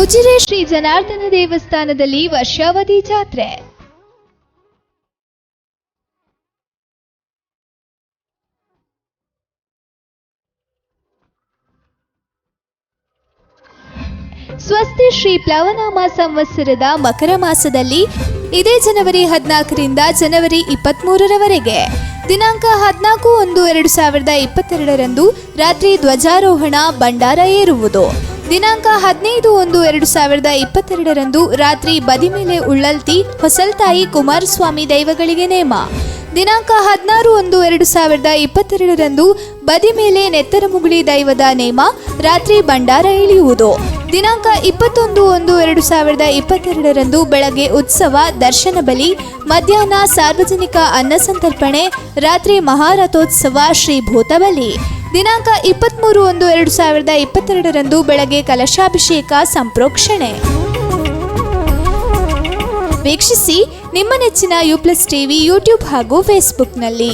ಉಜಿರೆ ಶ್ರೀ ಜನಾರ್ದನ ದೇವಸ್ಥಾನದಲ್ಲಿ ವರ್ಷಾವಧಿ ಜಾತ್ರೆ. ಸ್ವಸ್ತಿ ಶ್ರೀ ಪ್ಲವನಾಮ ಸಂವತ್ಸರದ ಮಕರ ಮಾಸದಲ್ಲಿ ಇದೇ ಜನವರಿ ಹದಿನಾಲ್ಕರಿಂದ ಜನವರಿ ಇಪ್ಪತ್ತ್ಮೂರರವರೆಗೆ ದಿನಾಂಕ ಹದಿನಾಲ್ಕು ಒಂದು ಎರಡು ಸಾವಿರದ ಇಪ್ಪತ್ತೆರಡರಂದು ರಾತ್ರಿ ಧ್ವಜಾರೋಹಣ ಭಂಡಾರ ಏರುವುದು. ದಿನಾಂಕ ಹದಿನೈದು ಒಂದು ಎರಡು ಸಾವಿರದ ಇಪ್ಪತ್ತೆರಡರಂದು ರಾತ್ರಿ ಬದಿ ಮೇಲೆ ಉಳ್ಳಲ್ತಿ ಹೊಸಲ್ತಾಯಿ ಕುಮಾರಸ್ವಾಮಿ ದೈವಗಳಿಗೆ ನೇಮ. ದಿನಾಂಕ ಹದಿನಾರು ಒಂದು ಎರಡು ಸಾವಿರದ ಇಪ್ಪತ್ತೆರಡರಂದು ಬದಿ ಮೇಲೆ ನೆತ್ತರ ಮುಗುಳಿ ದೈವದ ನೇಮ, ರಾತ್ರಿ ಭಂಡಾರ ಇಳಿಯುವುದು. ದಿನಾಂಕ ಇಪ್ಪತ್ತೊಂದು ಒಂದು ಎರಡು ಸಾವಿರದ ಇಪ್ಪತ್ತೆರಡರಂದು ಬೆಳಗ್ಗೆ ಉತ್ಸವ, ದರ್ಶನ ಬಲಿ, ಮಧ್ಯಾಹ್ನ ಸಾರ್ವಜನಿಕ ಅನ್ನ ಸಂತರ್ಪಣೆ, ರಾತ್ರಿ ಮಹಾರಥೋತ್ಸವ ಶ್ರೀ ಭೂತಬಲಿ ದಿನಾಂಕ ಇಪ್ಪತ್ತ್ಮೂರು ಒಂದು ಎರಡು ಸಾವಿರದ ಇಪ್ಪತ್ತೆರಡರಂದು ಬೆಳಗ್ಗೆ ಕಲಶಾಭಿಷೇಕ ಸಂಪ್ರೋಕ್ಷಣೆ. ವೀಕ್ಷಿಸಿ ನಿಮ್ಮ ನೆಚ್ಚಿನ ಯು ಪ್ಲಸ್ ಟಿವಿ ಯೂಟ್ಯೂಬ್ ಹಾಗೂ ಫೇಸ್ಬುಕ್ನಲ್ಲಿ